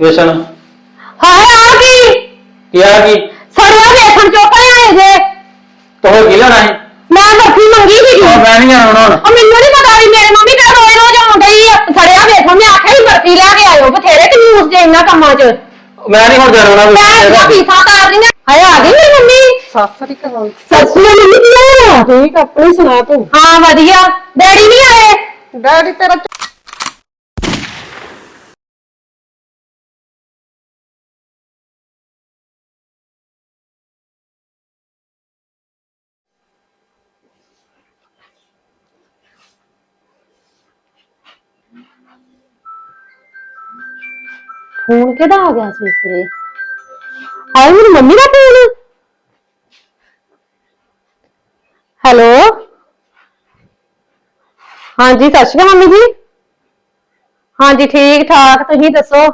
ਵੇਸਣ। ਹਾਏ ਆ ਕੀ? ਕੀ ਆ ਕੀ? ਸੜਿਆ ਵੇਖਣ ਚੋਕਾ ਆਏ ਜੇ। ਤੋ ਹੋ ਕੀ ਲੈਣਾ ਹੈ ਮੈਂ ਬਰਫੀ ਮੰਗੀ ਸੀ ਉਹ ਮੈਂ ਨਹੀਂ ਆਉਣਾ ਹੁਣ। ਉਹ ਮੈਨੂੰ ਨਹੀਂ ਪਤਾ ਵੀ ਮੇਰੇ ਮੰਮੀ ਕਿਹੜਾ ਰੋਜ਼ ਰੋਜ਼ ਆਉਣ ਡਈ ਆ। ਸੜਿਆ ਵੇਖਣ ਮੈਂ ਆਖਿਆ ਸੀ ਬਰਫੀ ਲੈ ਕੇ ਆਇਓ। ਬਥੇਰੇ ਤੇ ਨਿਊਜ਼ ਦੇ ਇੰਨਾ ਕੰਮਾਂ 'ਚ। ਮੈਂ ਨਹੀਂ ਹੁਣ ਜਾਣਾ ਮੈਂ ਇਹ ਫੀਸਾਂ ਤਾਰ ਰਹੀਆਂ ਹਾਏ ਆ ਗਈ ਮੇਰੀ ਮੰਮੀ। ਸਤਿ ਸ੍ਰੀ ਅਕਾਲ। ਸੱਸੀ ਮੰਮੀ ਕੀ ਹੋਇਆ ਠੀਕ ਆਪਣੀ ਸੁਣਾ ਤੂੰ। ਹਾਂ ਵਧੀਆ। ਡੈਡੀ ਨਹੀਂ ਆਏ। ਡੈਡੀ ਤੇਰਾ ਫੋਨ ਕਿਹਦਾ ਆ ਗਿਆ ਸੀ ਸਵੇਰੇ ਹਾਏ ਮੇਰੀ ਮੰਮੀ ਦਾ ਫੋਨ? ਹੈਲੋ? ਹਾਂਜੀ, ਸਤਿ ਸ਼੍ਰੀ ਅਕਾਲ ਮੰਮੀ ਜੀ। ਹਾਂਜੀ, ਠੀਕ ਠਾਕ, ਤੁਸੀਂ ਦੱਸੋ?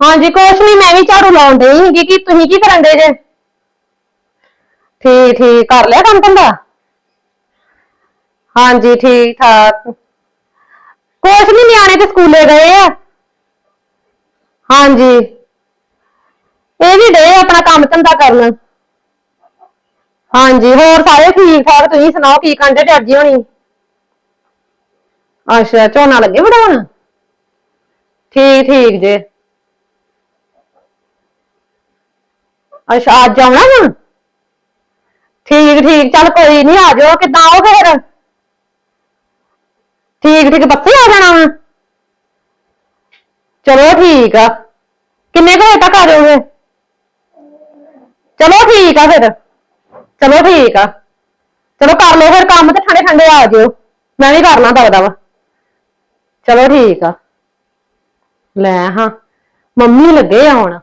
ਹਾਂਜੀ, ਕੁਛ ਨਹੀਂ, ਮੈਂ ਵੀ ਝਾੜੂ ਲਾਉਣ ਡਈ ਸੀਗੀ। ਕਿ, ਤੁਸੀਂ ਕੀ ਕਰਨ ਦੇ ਜੇ? ਠੀਕ ਠੀਕ, ਕਰ ਲਿਆ ਕੰਮ ਧੰਦਾ? ਹਾਂਜੀ, ਠੀਕ ਠਾਕ। ਕੁਛ ਨਹੀਂ, ਨਿਆਣੇ ਤੇ ਸਕੂਲੇ ਗਏ ਆ। ਹਾਂਜੀ। ਇਹ ਵੀ ਡੇ ਆਪਣਾ ਕੰਮ ਧੰਦਾ ਕਰਨ। ਹਾਂਜੀ, ਹੋਰ ਸਾਰੇ ਠੀਕ ਠਾਕ? ਤੁਸੀਂ ਸੁਣਾਓ, ਕੀ ਕੰਡੇ ਡਰਜੀ ਹੋਣੀ? ਅੱਛਾ, ਝੋਨਾ ਲੱਗੇ ਵਡਾਉਣ? ਠੀਕ ਠੀਕ ਜੇ। ਅੱਛਾ, ਅੱਜ ਆਉਣਾ ਹੁਣ ਠੀਕ ਠੀਕ, ਚੱਲ ਕੋਈ ਨਹੀਂ ਆ ਜਾਓ, ਕਿੱਦਾਂ ਆਓਗੇ ਫਿਰ? ਠੀਕ ਠੀਕ ਬੱਸੇ ਆ ਜਾਣਾ ਵਾ? ਚਲੋ ਠੀਕ ਆ। ਕਿੰਨੇ ਕੁ ਵਜੇ ਤੱਕ ਆ ਜਾਓਗੇ? ਚਲੋ ਠੀਕ ਆ ਫਿਰ। ਚਲੋ ਠੀਕ ਆ। ਚਲੋ ਕਰ ਲਓ ਫਿਰ ਕੰਮ ਤੇ ਠੰਡੇ ਠੰਡੇ ਆ ਜਿਓ। ਮੈਂ ਵੀ ਕਰਨਾ ਦਵਦਾ ਵਾ ਚਲੋ ਠੀਕ ਆ। ਲੈ ਹਾਂ। ਮੰਮੀ ਲੱਗੇ ਆਉਣ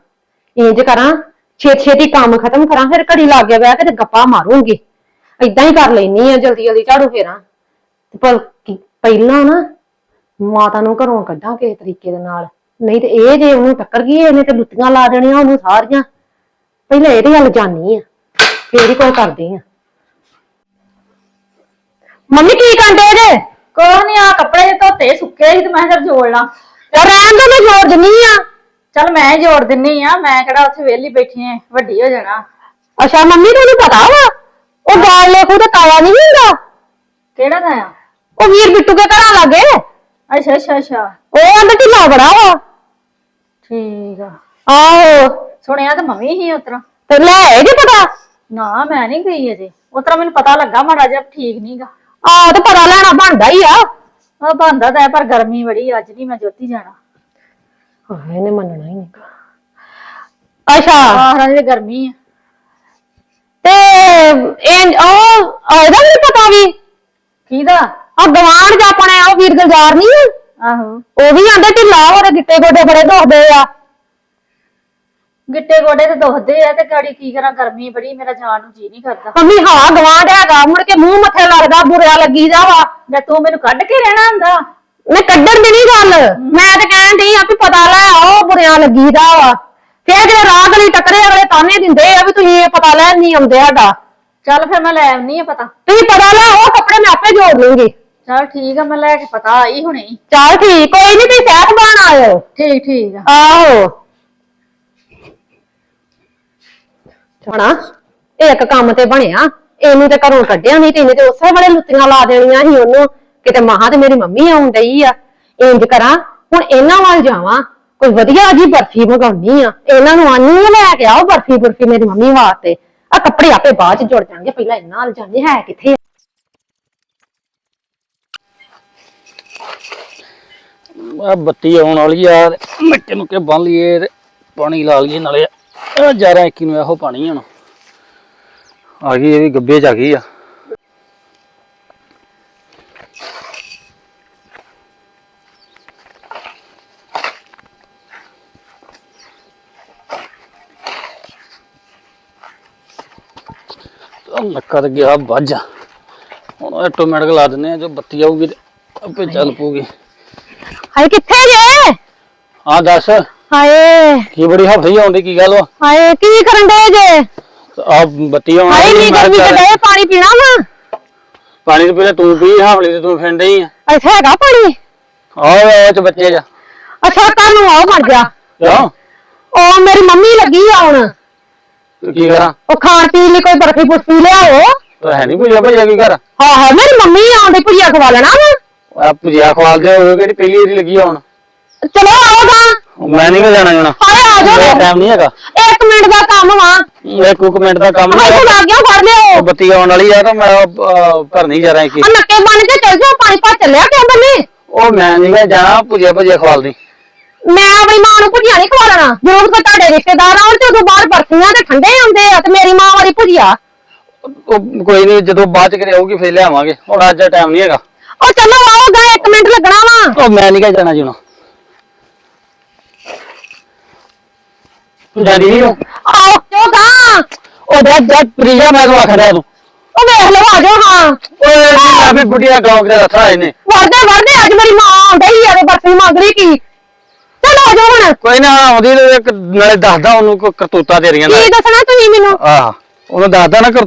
ਇੰਜ ਕਰਾਂ ਛੇ ਛੇਤੀ ਕੰਮ ਖਤਮ ਕਰਾਂ, ਫਿਰ ਘੜੀ ਲੱਗ ਗਿਆ ਬਹਿ ਕੇ ਤੇ ਗੱਪਾਂ ਮਾਰੂੰਗੀ। ਏਦਾਂ ਹੀ ਕਰ ਲੈਣੀ ਆ ਜਲਦੀ ਜਲਦੀ ਝਾੜੂ ਫੇਰਾਂ। ਤੇ ਪਰ ਕੀ- ਪਹਿਲਾਂ ਨਾ ਮਾਤਾ ਨੂੰ ਘਰੋਂ ਕੱਢਾਂ ਕਿਸੇ ਤਰੀਕੇ ਦੇ ਨਾਲ। ਨਹੀਂ ਤੇ ਇਹ ਜੇ ਉਹਨੂੰ ਟੱਕਰ ਗਈ ਇਹਨੇ ਤੇ ਲੁੱਤੀਆਂ ਲਾ ਦੇਣੀਆਂ ਉਹਨੂੰ ਸਾਰੀਆਂ। ਪਹਿਲਾਂ ਇਹਦੀ ਗੱਲ ਜਾਣੀ ਆ ਫੇਰ ਹੀ ਕੋਈ ਕਰਦੀ ਆ। ਮੰਮੀ ਕੀ ਕਰਦੇ ਜੇ? ਕੋਈ ਨਹੀਂ ਆ ਕੱਪੜੇ ਜਿਹੇ ਧੋਤੇ ਸੁੱਕੇ ਸੀ ਤੇ ਮੈਂ ਕਿਹਾ ਚੱਲ ਜੋੜ ਲਾਂ। ਰਹਿਣ ਦੋ ਮੈਂ ਜੋੜ ਦਿੰਨੀ ਆ। ਚੱਲ ਮੈਂ ਹੀ ਜੋੜ ਦਿੰਨੀ ਆ ਮੈਂ ਕਿਹੜਾ ਉੱਥੇ ਵਿਹਲੀ ਬੈਠੀ ਐ ਵੱਡੀ ਹੋ ਜਾਣਾ। ਅੱਛਾ ਮੰਮੀ ਤੁਹਾਨੂੰ ਪਤਾ ਵਾ ਉਹ ਗਾਲ ਲੇਖੂ ਤੇ ਕਾਲਾ ਨਹੀਂ ਹੁੰਦਾ? ਕਿਹੜਾ ਦਾ ਆ ਉਹ ਵੀਰ ਬਿੱਟੂ ਕੇ ਘਰਾਂ ਲੱਗੇ। ਅੱਛਾ ਅੱਛਾ ਅੱਛਾ। ਉਹ ਅੰਦਰ ਢਿੱਲਾ ਬੜਾ ਵਾ। ਠੀਕ ਆ। ਆਹੋ। ਸੁਣਿਆ ਤਾਂ ਮੰਮੀ ਹੀ ਉਤਰਾ। ਤੇ ਲੈ ਜੇ ਪਤਾ? ਨਾ ਮੈਂ ਨਹੀਂ ਗਈ ਅਜੇ। ਉਤਰਾ ਮੈਨੂੰ ਪਤਾ ਲੱਗਾ ਮਾੜਾ ਜਿਹਾ ਠੀਕ ਨਹੀਂਗਾ ਆਹ ਤੇ ਪਤਾ ਲੈਣਾ ਬਣਦਾ ਹੀ ਆ। ਉਹ ਬੰਦਾ ਤਾਂ ਹੈ, ਪਰ ਗਰਮੀ ਬੜੀ ਅੱਜ ਨਹੀਂ ਮੈਂ ਜੋਤੀ ਜਾਣਾ। ਹਾਂ ਇਹਨੇ ਮੰਨਣਾ ਹੀ ਨਹੀਂ ਅੱਛਾ। ਆਹ ਰਾਜੇ ਗਰਮੀ ਆ। ਤੇ ਇਹ ਉਹ ਇਹਦਾ ਵੀ ਨੀ ਪਤਾ ਵੀ? ਕਿਹਦਾ? ਆ ਗਵਾਂਢ ਚ ਆਪਣੇ ਉਹ ਵੀਰ ਗੁਲਜ਼ਾਰ ਨਹੀਂ ਆ ਆਹੋ। ਉਹ ਵੀ ਆਂਦੇ ਢਿੱਲਾ ਉਹਦੇ ਗਿੱਟੇ ਗੋਡੇ ਬੜੇ ਦੁਖਦੇ ਆ। ਗਿੱਟੇ ਗੋਡੇ ਤੇ ਦੁਖਦੇ ਆ ਤੇ ਗਾੜੀ ਕੀ ਕਰਾਂ ਗਰਮੀ ਬੜੀ ਮੇਰਾ ਜਾਣ ਨੂੰ ਜੀ ਨਹੀਂ ਕਰਦਾ। ਮੰਮੀ ਹਾਂ ਗਵਾਂਢ ਹੈਗਾ ਮੁੜ ਕੇ ਮੂੰਹ ਮੱਥੇ ਲੱਗਦਾ ਬੁਰਿਆ ਲੱਗੀਦਾ ਵਾ। ਜੇ ਤੂੰ ਮੈਨੂੰ ਕੱਢ ਕੇ ਰਹਿਣਾ ਹੁੰਦਾ। ਮੈਂ ਕੱਢਣ ਦੀ ਨਹੀਂ ਗੱਲ। ਮੈਂ ਤਾਂ ਕਹਿਣ ਡਈ ਆ ਵੀ ਪਤਾ ਲੈ ਆਓ ਬੁਰਿਆ ਲੱਗੀਦਾ ਵਾ। ਫਿਰ ਜਿਹੜੇ ਰਾਹ ਗਲੀ ਟੱਕਰੇ ਅਗਲੇ ਤਾਨੇ ਦਿੰਦੇ ਆ ਵੀ ਤੁਸੀਂ ਇਹ ਪਤਾ ਲੈਣ ਨਹੀਂ ਆਉਂਦੇ ਸਾਡਾ। ਚੱਲ ਫਿਰ ਮੈਂ ਲੈ ਆਉਣੀ ਆ ਪਤਾ। ਤੁਸੀਂ ਪਤਾ ਲੈ ਉਹ ਕੱਪੜੇ ਮੈਂ ਆਪੇ ਜੋੜ ਲੂੰਗੀ। ਚੱਲ ਠੀਕ ਆ ਮੈਂ ਲੈ ਕੇ ਪਤਾ ਆਈ ਹੁਣੇ। ਹੀ। ਚੱਲ ਠੀਕ ਕੋਈ ਨਹੀਂ ਤੁਸੀਂ ਸਹਿਤ ਬਣ ਆਇਓ। ਠੀਕ ਠੀਕ ਆ। ਆਹੋ। ਹਣਾ ਇੱਕ ਕੰਮ ਤੇ ਬਣਿਆ ਇਹਨੂੰ ਤੇ ਘਰੋਂ ਕੱਢਿਆ ਨਹੀਂ ਤੇ ਇਹਨੇ ਤੇ ਉਸੇ ਵੇਲੇ ਲੁੱਤੀਆਂ ਲਾ ਦੇਣੀਆਂ ਸੀ ਉਹਨੂੰ। ਕਿਤੇ ਮਹਾ ਤੇ ਮੇਰੀ ਮੰਮੀ ਆਉਣ ਡਈ ਆ। ਇੰਜ ਕਰਾਂ ਹੁਣ ਇਹਨਾਂ ਵੱਲ ਜਾਵਾਂ ਕੋਈ ਵਧੀਆ ਜੀ ਬਰਫੀ ਮੰਗਾਉਣੀ ਆ। ਇਹਨਾਂ ਨੂੰ ਆਨੀ ਆ ਲੈ ਕੇ ਆਓ ਬਰਫੀ ਬਰਫੀ ਮੇਰੀ ਮੰਮੀ ਵਾਸਤੇ। ਆ ਕੱਪੜੇ ਆਪੇ ਬਾਅਦ ਚ ਜੁੜ ਜਾਣਗੇ ਪਹਿਲਾਂ ਇਹਨਾਂ ਨਾਲ ਜਾਣੇ ਹੈ ਕਿੱਥੇ ਆ? ਆ ਬੱਤੀ ਆਉਣ ਵਾਲੀ ਆ, ਮਿੱਟੇ ਨੂੰ ਕਿ ਬੰਨ ਲਈਏ ਤੇ ਪਾਣੀ ਲਾ ਲਈਏ ਨਾਲੇ। ਆ 11 21 ਨੂੰ ਇਹੋ ਪਾਣੀ ਹੁਣ ਆ ਗਈ ਇਹ ਵੀ ਗੱਬੇ ਚ ਆ ਗਈ ਆ। ਨੱਕਾ ਤੇ ਗਿਆ, ਵੱਜ। ਹੁਣ ਆਟੋਮੈਟਿਕ ਲਾ ਦਿੰਦੇ ਆ, ਜੋ ਬੱਤੀ ਆਊਗੀ ਤੇ ਆਪੇ ਚੱਲ ਪਊਗੀ। ਹਾਏ ਕਿੱਥੇ ਜੇ ਹਾਂ ਦੱਸ। ਹਾਏ। ਕੀ ਬੜੀ ਹਫਈ ਆਉਂਦੀ ਕੀ ਗੱਲ ਵਾ? ਹਾਏ ਕੀ ਕਰਨ ਦੇ ਜੇ? ਆ ਬੱਤੀ ਆਉਣ ਹਾਏ ਵਾਲੀ ਨੀ ਮੈਂ ਗਰਮੀ ਚ ਪਾਣੀ ਪੀਣਾ ਵਾ? ਪਾਣੀ ਤੇ ਪਹਿਲਾਂ ਤੂੰ ਪੀ ਹਾਵਲੇ ਤੇ ਤੂੰ ਫਿੰਡ ਹੀ ਆ। ਇੱਥੇ ਹੈਗਾ ਪਾਣੀ? ਆਹ ਉਹ ਚ ਬੱਚੇ ਜਾ। ਅੱਛਾ ਤੁਹਾਨੂੰ ਆਓ ਮਰ ਗਿਆ ਕਿਉਂ? ਉਹ ਮੇਰੀ ਮੰਮੀ ਲੱਗੀ ਆ ਹੁਣ। ਕੀ ਕਰਾਂ? ਉਹ ਖਾਣ ਪੀਣ ਲਈ ਕੋਈ ਬਰਫੀ ਬੁਰਫੀ ਲਿਆਓ। ਉਹ ਹੈ ਨਹੀਂ ਭੁਜਿਆ ਭਈਆ ਕੀ ਕਰ ਹਾਂ ਹਾਂ ਮੇਰੀ ਮੰਮੀ ਆਉਂਦੀ ਭੁਜੀਆ ਖਵਾ ਲੈਣਾ ਵਾ। ਆ ਭੁਜਿਆ ਖਵਾਲ ਦੇ ਉਹ ਕਿਹੜੀ ਪਹਿਲੀ ਵਾਰੀ ਲੱਗੀ ਆ ਹੁਣ? ਚਲੋ ਆਓਗਾ ਮੈਂ ਨਹੀਂ ਜਾਣਾ ਜਾਣਾ। ਹਾਏ ਆ ਜਾਓ। ਟਾਈਮ ਨਹੀਂ ਹੈਗਾ। ਇੱਕ ਮਿੰਟ ਦਾ ਕੰਮ ਵਾ। ਇੱਕ ਕੁ ਮਿੰਟ ਦਾ ਕੰਮ ਹਾਏ ਤੂੰ ਲੱਗ ਗਿਆ ਫੜ ਲਿਓ। ਉਹ ਬੱਤੀ ਆਉਣ ਵਾਲੀ ਆ ਤਾਂ ਮੈਂ ਅਹ, ਭਰ ਨਹੀਂ ਜਾ ਰਿਹਾ ਕੀ ਆ ਨੱਕੇ ਬਣ ਕੇ ਚੱਲ ਜਾਓ ਪਾਣੀ ਪਾ ਚੱਲਿਆ ਕਿਉਂ ਬੰਨੇ? ਉਹ ਮੈਂ ਨਹੀਂ ਗਾ ਜਾਣਾ ਭੁਜਿਆ ਭੁਜਿਆ ਖਵਾਲ ਦੀ। ਮੈਂ ਆਪਣੀ ਮਾਂ ਨੂੰ ਭੁਜੀਆ ਨਹੀਂ ਖਵਾ ਲੈਣਾ ਜਦੋਂ ਕੋਈ ਤੁਹਾਡੇ ਰਿਸ਼ਤੇਦਾਰ ਆਉਣ ਤੇ ਉਦੋਂ ਬਾਹਰ ਬਰਫੀਆਂ ਤੇ ਠੰਡੇ ਹੁੰਦੇ ਆ ਤੇ ਮੇਰੀ ਮਾਂ ਵਾਲੀ ਭੁਜੀਆ। ਉਹ ਕੋਈ ਨਹੀਂ ਜਦੋਂ ਬਾਅਦ ਚ ਕਰੇ ਆਊਗੀ ਫੇਰ ਲਿਆਵਾਂਗੇ। ਹੁਣ ਅੱਜ ਦਾ ਟਾਈਮ ਨਹੀਂ ਹੈਗਾ। ਉਹ ਚੱਲੋ ਆਓਗਾ ਇੱਕ ਮਿੰਟ ਲੱਗਣਾ ਵਾ। ਉਹ ਮੈਂ ਨਹੀਂ ਗਾ ਜਾਣਾ ਜੁਣਾ ਤੂੰ ਜਾਣੀ ਨਹੀਂ ਆਓ ਕਿਉਂ ਗਾ? ਉਹ ਜੱਜ ਜੱਜ ਪ੍ਰਿਆ ਮੈਂ ਤੂੰ ਆਖਦਾ ਤੂੰ। ਉਹ ਵੇਖ ਲਓ ਆ ਜਾਓ ਹਾਂ। ਓਏ ਮੈਂ ਵੀ ਬੁੱਢੀਆ ਗਾਉਂ ਦੇ ਰੱਖਾ ਇਹਨੇ ਵਰਦੇ ਵਰਦੇ ਅੱਜ ਮੇਰੀ ਮਾਂ ਆਉਂਦੀ ਹੀ ਆ ਤੇ ਬਰਫੀ ਮੰਗ ਰਹੀ ਕੀ? ਚਲੋ ਆ ਜਾਓ ਹੁਣ। ਕੋਈ ਨਾ ਆਉਂਦੀ ਤੇ ਇੱਕ ਨਾਲੇ ਦੱਸਦਾ ਉਹਨੂੰ ਕੋਈ ਕਰਤੂਤਾ ਤੇਰੀਆਂ ਕੀ ਨਾਲ ਦੱਸਣਾ ਤੁਸੀਂ ਮੈਨੂੰ? ਆਹ ਉਹਨੂੰ ਦੱਸਦਾ ਨਾ ਕਰ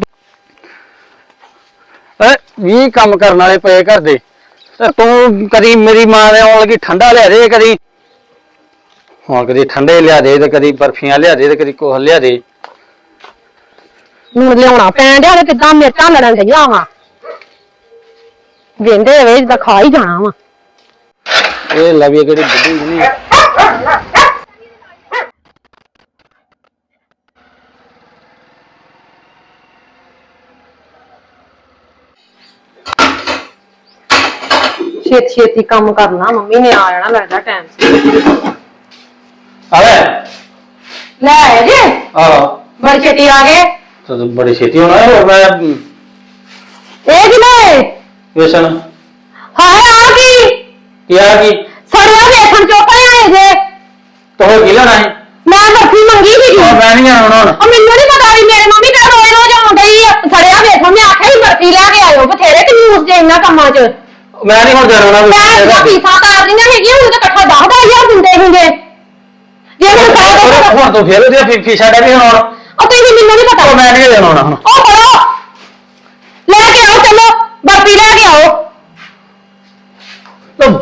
ਵੀ ਕੰਮ ਕਰਨ ਵਾਲੇ ਪਏ ਘਰ ਦੇ। ਤੇ ਤੂੰ ਕਦੀ ਮੇਰੀ ਮਾਂ ਦੇ ਆਉਣ ਲੱਗੀ ਠੰਡਾ ਲਿਆ ਦੇ ਕਦੀ। ਹਾਂ ਕਦੀ ਠੰਡੇ ਲਿਆ ਦੇ ਤੇ ਕਦੀ ਬਰਫੀਆਂ ਲਿਆ ਦੇ ਤੇ ਕਦੀ ਕੋਹ ਲਿਆ ਦੇ। ਹੁਣ ਲਿਆਉਣਾ ਪੈਣ ਡਿਆ ਤੇ ਕਿੱਦਾਂ ਮਿਰਚਾਂ ਲੜਨ ਗਈਆਂ ਵਾ। ਵੇਂਦੇ ਵੇ ਜਿੱਦਾਂ ਖਾ ਹੀ ਜਾਣਾ ਵਾ। ਇਹ ਲਵੀ ਕਿਹੜੀ ਬੁੱਢੀ ਨਹੀਂ ਛੇਤੀ ਛੇਤੀ ਕੰਮ ਕਰਨਾ ਮੰਮੀ ਨੇ ਆ ਜਾਣਾ ਲੱਗਦਾ ਟਾਈਮ ਆਵੇ ਲੈ ਆਏ ਜੇ? ਆਹ। ਬੜੀ ਛੇਤੀ ਆ ਗਏ? ਤੂੰ ਬੜੀ ਛੇਤੀ ਹੋਣਾ ਹੈ ਹੋਰ ਮੈਂ ਇਹ ਕੀ ਲੈ? ਵੇਸਣ। ਹਾਏ ਆ ਕੀ? ਕੀ ਆ ਕੀ? ਸੜਿਆ ਵੇਖਣ ਚੋਕਾ ਆਏ ਜੇ। ਤੋ ਕੀ ਲੈਣਾ ਹੈ ਮੈਂ ਬਰਫੀ ਮੰਗੀ ਸੀਗੀ। ਉਹ ਮੈਂ ਨਹੀਂ ਆਉਣਾ ਹੁਣ। ਉਹ ਮੈਨੂੰ ਨਹੀਂ ਪਤਾ ਵੀ ਮੇਰੀ ਮੰਮੀ ਤਾਂ ਰੋਜ਼ ਰੋਜ਼ ਆਉਂਦੀ ਆ। ਸੜਿਆ ਵੇਖੋ ਮੈਂ ਆਖਿਆ ਹੀ ਬਰਫੀ ਲੈ ਕੇ ਆਇਓ। ਬਥੇਰੇ ਕੰਜੂਸ ਜੇ ਇੰਨਾ ਕੰਮਾਂ 'ਚ। ਮੈਂ ਨਹੀਂ ਹੁਣ ਜਾਣਾ ਮੈਂ ਉਹਨਾਂ ਤਾਂ ਫੀਸਾਂ ਰਹੀਆਂ ਹੈਗੀਆਂ ਹੁਣ ਤਾਂ ਇਕੱਠਾ 10 ਹਜ਼ਾਰ ਦਿੰਦੇ ਹੁੰਦੇ ਜੇ ਹੁਣ ਹੁਣ ਤੂੰ ਫੇਰ ਉਹਦੀ ਫੀਸਾ ਡਾ ਵੀ ਹੁਣ ਆਉਣਾ। ਉਹ ਤੁਸੀਂ ਮੈਨੂੰ ਨਹੀਂ ਪਤਾ। ਉਹ ਮੈਂ ਨਹੀਂ ਜਾਣਾ ਹੁਣ। ਉਹ ਫੜੋ। ਲੈ ਕੇ ਆਓ ਚਲੋ ਬਰਫੀ ਲੈ ਕੇ ਆਓ। ਤੂੰ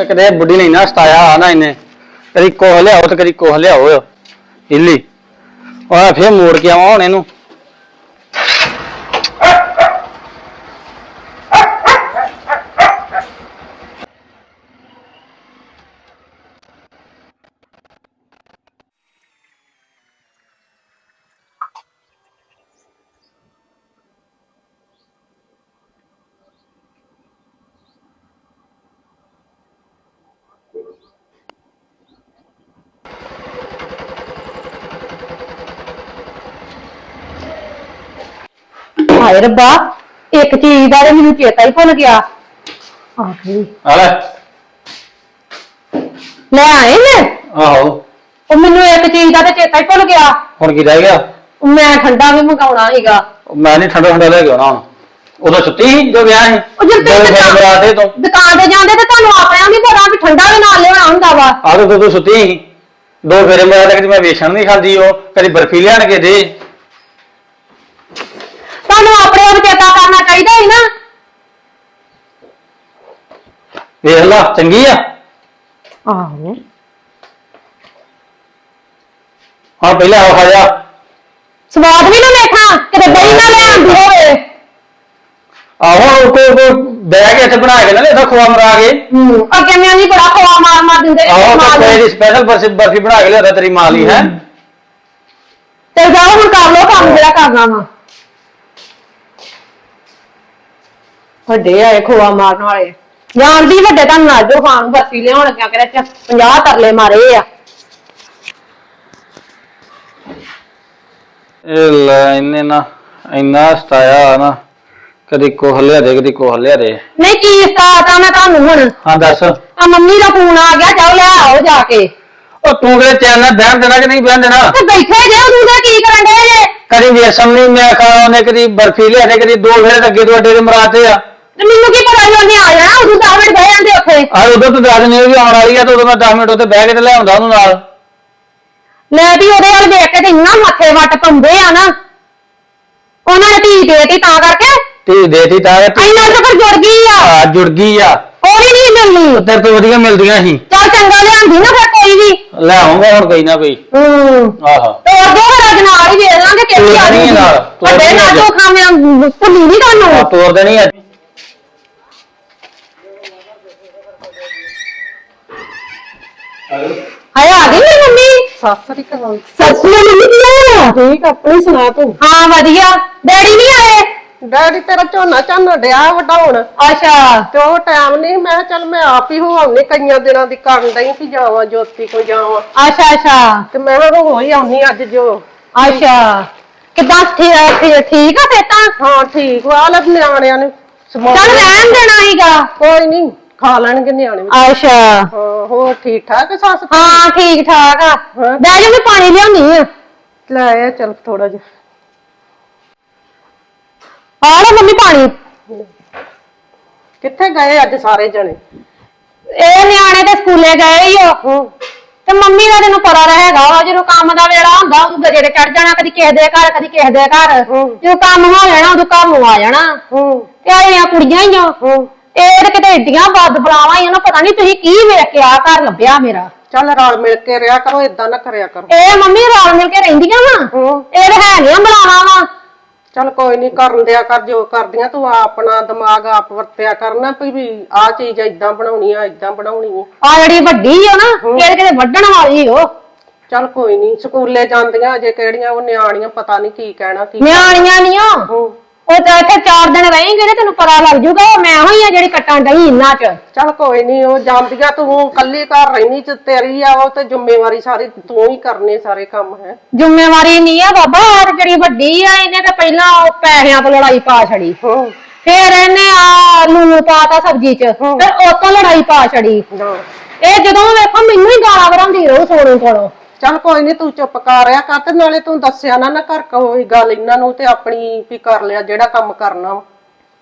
ਇੱਕ ਦੇ ਬੁੱਢੀ ਨੇ ਨਾ ਸਤਾਇਆ ਆ ਨਾ ਇਹਨੇ। ਕਦੀ ਕੋਹ ਲਿਆਓ ਤੇ ਕਦੀ ਕੋਹ ਲਿਆਓ ਇੱਲੀ ਉਹ ਫੇਰ ਮੋੜ ਕੇ ਆਵਾਂ ਹੁਣ ਇਹਨੂੰ। ਹਾਏ ਰੱਬਾ ਇੱਕ ਚੀਜ਼ ਦਾ ਤੇ ਮੈਨੂੰ ਚੇਤਾ ਹੀ ਭੁੱਲ ਗਿਆ। ਆਖਰੀ। ਆ ਲੈ। ਲੈ ਆਏ ਨੇ? ਆਹੋ। ਉਹ ਮੈਨੂੰ ਇੱਕ ਚੀਜ਼ ਦਾ ਤੇ ਚੇਤਾ ਹੀ ਭੁੱਲ ਗਿਆ। ਹੁਣ ਕੀ ਰਹਿ ਗਿਆ? ਉਹ ਮੈਂ ਠੰਡਾ ਵੀ ਮੰਗਾਉਣਾ ਸੀਗਾ। ਉਹ ਮੈਂ ਨਹੀਂ ਠੰਡਾ ਠੰਡਾ ਲੈ ਕੇ ਆਉਣਾ ਹੁਣ। ਉਦੋਂ ਸੁੱਤੀ ਸੀ ਜੋ ਵਿਆਹ ਸੀ। ਉਹ ਜਦ ਜਦੋਂ ਤੁਸੀਂ ਮੇਰੇ ਬਰਾਤੇ ਤੋਂ ਦੁਕਾਨ ਤੇ ਜਾਂਦੇ ਤੇ ਤੁਹਾਨੂੰ ਪਤਾ ਵੀ ਠੰਡਾ ਵੀ ਨਾਲ ਲਿਆਉਣਾ ਹੁੰਦਾ ਵਾ। ਆਹ ਤੂੰ ਤੂੰ ਸੁੱਤੀ ਸੀ। ਦੋ ਫੇਰੇ ਮੇਰਾ ਤੇ ਕਦੀ ਮੈਂ ਵੇਸਣ ਨਹੀਂ ਖਾਂਦੀ ਉਹ। ਕਦੀ ਬਰਫੀ ਲਿਆਣ ਕੇ ਦੇ। ਤੁਹਾਨੂੰ ਆਪਣੇ ਆਪ ਚੇਤਾ ਕਰਨਾ ਚਾਹੀਦਾ ਹੈ ਨਾ। ਵੇਖ ਲਾ ਚੰਗੀ ਆ। ਆਹੋ। ਹਾਂ ਪਹਿਲਾਂ ਆਹ ਖਾ ਜਾ। ਸਵਾਦ ਵੀ ਨਾ ਵੇਖਾਂ ਕਿਤੇ ਦਹੀਂ ਨਾ ਲਿਆਂਦੀ ਹੋਵੇ। ਆਹੋ ਕੋ ਕੋ ਬਹਿ ਕੇ ਇੱਥੇ ਬਣਾ ਕੇ ਨਾ ਲੈ ਖਵਾ ਮਰਾ ਕੇ। ਹੂੰ ਅੱਗੇ ਮੈਂ ਨਹੀਂ ਬੜਾ ਖਵਾ ਮਾਰ ਮਾਰ ਦਿੰਦੇ ਨੇ ਆਹੋ ਮਾਂ ਤੇ ਨੂੰ। ਤੇਰੀ ਸਪੈਸ਼ਲ ਬਰਫੀ ਬਰਫੀ ਬਣਾ ਕੇ ਲਿਆਦਾ ਤੇਰੀ ਮਾਂ ਲਈ ਹੈ। ਤੇ ਜਾਓ ਹੁਣ ਕਰ ਲਓ ਕੰਮ ਜਿਹੜਾ ਕਰਨਾ ਵਾ। ਵੱਡੇ ਆਏ ਖੋਆ ਮਾਰਨ ਵਾਲੇ। ਜਾਣਦੀ ਵੱਡੇ ਤੁਹਾਨੂੰ ਨਾਲ ਜੋ ਖਾਣ ਨੂੰ ਬਰਫੀ ਲਿਆਉਣ ਲੱਗਿਆ ਕਰੇ ਚ 50 ਤਰਲੇ ਮਾਰੇ ਆ। ਇਹ ਲੈ ਇਹਨੇ ਨਾ ਇੰਨਾ ਸਤਾਇਆ ਨਾ ਕਦੀ ਕੋਹ ਲਿਆ ਦੇ ਕਦੀ ਕੋਹ ਲਿਆ ਦੇ। ਨਹੀਂ ਕੀ ਸਤਾਤਾ ਮੈਂ ਤੁਹਾਨੂੰ ਹੁਣ? ਹਾਂ ਦੱਸ। ਉਹ ਆ ਮੰਮੀ ਦਾ ਫੋਨ ਆ ਗਿਆ ਜਾਓ ਲੈ ਆਓ ਜਾ ਕੇ। ਤੂੰ ਕਿਹੜੇ ਚੈਨ ਨਾਲ ਬਹਿਣ ਦੇਣਾ ਕਿ ਨਹੀਂ ਬਹਿਣ ਦੇਣਾ? ਤੇ ਬੈਠੇ ਜੇ ਉਦੋਂ ਦਾ ਕੀ ਕਰਨ ਦੇ ਜੇ? ਕਦੀ ਵੇਸਣ ਨਹੀਂ ਮੈਂ ਖਾਣਾ ਉਹਨੇ ਕਦੀ ਬਰਫੀ ਲਿਆ ਦੇ ਕਦੀ ਦੋ ਫੇਰੇ ਅੱਗੇ ਤੋਂ ਅੱਡੇ ਦੇ ਮਰਾਤੇ ਆ। ਤੇ ਮੈਨੂੰ ਕੀ ਪਤਾ ਸੀ ਉਹਨੇ ਆ ਜਾਣਾ ਉਦੋਂ 10 ਮਿੰਟ ਬਹਿ ਜਾਂਦੇ ਉੱਥੇ। ਆ ਉਦੋਂ ਤੂੰ ਦੱਸ ਨਹੀਂ ਵੀ ਆਉਣ ਵਾਲੀ ਆ ਤਾਂ ਉਦੋਂ ਮੈਂ 10 ਮਿੰਟ ਉੱਥੇ ਬਹਿ ਕੇ ਤੇ ਲੈ ਆਉਂਦਾ ਉਹਨੂੰ ਨਾਲ। ਮੈਂ ਵੀ ਉਹਦੇ ਵੱਲ ਦੇਖ ਕੇ ਤੇ ਇੰਨਾ ਮੱਥੇ ਵੱਟ ਪੰਦੇ ਆ ਨਾ। ਉਹਨਾਂ ਨੇ ਧੀ ਦੇਤੀ ਤਾਂ ਕਰਕੇ। ਧੀ ਦੇਤੀ ਤਾਂ ਧੀ ਇੰਨਾ ਤਾਂ ਫਿਰ ਜੁੜ ਗਈ ਆ। ਆ ਜੁੜ ਗਈ ਆ। ਵੀ ਨਹੀਂ ਮਿਲਣੀ। ਤੇਰੇ ਤੋਂ ਵਧੀਆ ਮਿਲਦੀਆਂ ਸੀ। ਚੱਲ ਚੰਗਾ ਲਿਆਂਦੀ ਨਾ ਫਿਰ ਕੋਈ ਵੀ। ਲੈ ਆਉਂਗਾ ਹੁਣ ਕੋਈ ਨਾ ਕੋਈ। ਹੂੰ। ਆਹਾ। ਤੋੜ ਦੋ ਫਿਰ ਅੱਜ ਨਾਲ ਹੀ ਵੇਖ ਲਾਂਗੇ ਕਿਹੜੀ ਆ ਤੋੜ ਗਈ ਆ ਨਾਲ, ਤੋੜ ਦੇਣੀ ਨਾਲ। ਜੋ ਖਾਵੇਂ ਭੁੱਲੀ ਨਹੀਂ ਤੁਹਾਨੂੰ। ਤੋਰ ਦੇਣੀ ਅੱਜ। ਹਾਏ ਆ ਗਈ ਮੇਰੀ ਮੰਮੀ। ਸਤਿ ਸ੍ਰੀ ਅਕਾਲ। ਸੱਚੀ ਮੰਮੀ ਕੀ ਹੋਇਆ ਠੀਕ ਆਪਣੀ ਸੁਣਾ ਤੂੰ? ਹਾਂ ਵਧੀਆ। ਡੈਡੀ ਨਹੀਂ ਆਏ? ਡੈਡੀ ਤੇਰਾ ਝੋਨਾ ਝਾਨਾ ਡਿਆ ਵਡਾਉਣ ਅੱਛਾ। ਤੇ ਉਹ ਟਾਈਮ ਨਹੀਂ ਮੈਂ ਕਿਹਾ ਚੱਲ ਮੈਂ ਆਪ ਹੀ ਹੋ ਆਉਣੀ ਕਈਆਂ ਦਿਨਾਂ ਦੀ ਕਰਨ ਡਈ ਕਿ ਜਾਵਾਂ ਜੋਤੀ ਕੋ ਜਾਵਾਂ। ਅੱਛਾ ਅੱਛਾ। ਤੇ ਮੈਂ ਕਿਹਾ ਹੋ ਹੀ ਆਉਣੀ ਅੱਜ ਜੋ। ਅੱਛਾ। ਕਿਦਾਂ ਠੀਕ ਆ ਫੇਰ ਤਾਂ? ਹਾਂ ਠੀਕ ਵਾ ਲੈ ਨਿਆਣਿਆਂ ਨੇ ਸਮਾਨ। ਚੱਲ ਰਹਿਣ ਦੇਣਾ ਸੀਗਾ। ਕੋਈ ਨਹੀਂ। ਖਾ ਲੈਣਗੇ ਨਿਆਣੇ ਵੀ। ਅੱਛਾ। ਹਾਂ ਹੋਰ ਠੀਕ ਠਾਕ ਆ ਸੱਸ ਹਾਂ ਠੀਕ ਠਾਕ ਆ। ਹਾਂ। ਬਹਿ ਜਾ ਮੈਂ ਪਾਣੀ ਲਿਆਉਣੀ ਆ। ਲੈ ਆ ਚੱਲ ਥੋੜਾ ਜਿਹਾ। ਆ ਲੈ ਮੰਮੀ ਪਾਣੀ। ਕਿੱਥੇ ਗਏ ਅੱਜ ਸਾਰੇ ਜਣੇ? ਇਹ ਨਿਆਣੇ ਤੇ ਸਕੂਲੇ ਗਏ ਹੀ ਹੋ। ਤੇ ਮੰਮੀ ਦਾ ਤੈਨੂੰ ਪਤਾ ਰਹੇਗਾ ਵਾ ਜਦੋਂ ਕੰਮ ਦਾ ਵੇਲਾ ਹੁੰਦਾ ਉਦੋਂ ਗਜਰੇ ਚੜ ਜਾਣਾ ਕਦੀ ਕਿਸੇ ਦੇ ਘਰ ਕਦੀ ਕਿਸੇ ਦੇ ਘਰ। ਹੂੰ। ਜਦੋਂ ਕੰਮ ਹੋ ਜਾਣਾ ਉਦੋਂ ਘਰ ਨੂੰ ਆ ਜਾਣਾ। ਹੂੰ। ਤੇ ਆਈਆਂ ਕੁੜੀਆਂ ਹੀ ਆ। ਹੂੰ। ਇਹ ਤੇ ਕਿਤੇ ਏਡੀਆਂ ਬਦ ਬਲਾਵਾਂ ਹੀ ਉਹਨਾਂ ਪਤਾ ਨਹੀਂ ਤੁਸੀਂ ਕੀ ਵੇਖ ਕੇ ਆ ਘਰ ਲੱਭਿਆ ਮੇਰਾ। ਚੱਲ ਰਲ ਮਿਲ ਕੇ ਰਿਆ ਕਰੋ ਇਦਾਂ ਨਾ ਕਰਿਆ ਕਰੋ। ਇਹ ਮੰਮੀ ਰਲ ਮਿਲ ਕੇ ਰਹਿੰਦੀਆਂ ਵਾ? ਹੂੰ। ਇਹ ਤੇ ਹੈਗੀਆਂ ਬਲਾਵਾਂ ਵਾ। ਚੱਲ ਕੋਈ ਨਹੀਂ ਕਰਨ ਦਿਆ ਕਰ ਜੋ ਕਰਦੀਆਂ ਤੂੰ ਆਪਣਾ ਦਿਮਾਗ ਆਪ ਵਰਤਿਆ ਕਰਨਾ ਵੀ ਵੀ ਆਹ ਚੀਜ਼ ਏਦਾਂ ਬਣਾਉਣੀ ਆ ਏਦਾਂ ਬਣਾਉਣੀ ਆ। ਆ ਜਿਹੜੀ ਵੱਡੀ ਆ ਨਾ ਇਹ ਕਿਤੇ ਵੱਢਣ ਵਾਲੀ ਓ। ਚੱਲ ਕੋਈ ਨਹੀਂ ਸਕੂਲੇ ਜਾਂਦੀਆਂ ਅਜੇ ਕਿਹੜੀਆਂ ਉਹ ਨਿਆਣੀਆਂ ਪਤਾ ਨਹੀਂ ਕੀ ਕਹਿਣਾ ਕੀ ਨਿਆਣੀਆਂ ਨਹੀਂ ਓ ਹੂੰ। ਉਹ ਤਾਂ ਇੱਥੇ ਚਾਰ ਦਿਨ ਰਹੇਂਗੇ ਤੈਨੂੰ ਪਤਾ ਲੱਗ ਜੂਗਾ ਉਹ ਮੈਂ ਹੋਈ ਆ ਜਿਹੜੀ ਕੱਟਾਂ ਡਈ ਇੰਨਾ ਚ। ਚੱਲ ਕੋਈ ਨਹੀਂ ਉਹ ਜਾਂਦੀਆਂ ਤੂੰ ਕੱਲੀ ਘਰ ਚ ਤੇਰੀ ਆ ਉਹ ਤੇ ਜ਼ਿੰਮੇਵਾਰੀ ਸਾਰੀ ਤੂੰ ਹੀ ਕਰਨੇ ਸਾਰੇ ਕੰਮ ਹੈ। ਜ਼ਿੰਮੇਵਾਰੀ ਨਹੀਂ ਆ ਬਾਬਾ ਆਹ ਤੇ ਜਿਹੜੀ ਵੱਡੀ ਆ ਇਹਨੇ ਤਾਂ ਪਹਿਲਾਂ ਉਹ ਪੈਸਿਆਂ ਤੋਂ ਲੜਾਈ ਪਾ ਛੜੀ। ਹੂੰ। ਫੇਰ ਇਹਨੇ ਆ ਲੂਣ ਪਾਤਾ ਸਬਜ਼ੀ ਚ ਫਿਰ ਉਹ ਤੋਂ ਲੜਾਈ ਪਾ ਛੜੀ। ਨਾ। ਇਹ ਜਦੋਂ ਵੇਖੋ ਮੈਨੂੰ ਹੀ ਗਾਲਾਂ ਵਰਾਉਂਦੀ ਰਹੂ ਸੋਨੂੰ ਕੋਲੋਂ। ਚੱਲ ਕੋਈ ਨਹੀਂ ਤੂੰ ਚੁੱਪ ਕਰ ਰਿਆ ਕਰ ਤੇ ਨਾਲੇ ਤੂੰ ਦੱਸਿਆ ਨਾ ਨਾ ਕਰ ਕੋਈ ਗੱਲ ਇਹਨਾਂ ਨੂੰ ਤੇ ਆਪਣੀ ਵੀ ਕਰ ਲਿਆ ਜਿਹੜਾ ਕੰਮ ਕਰਨਾ ਵਾ।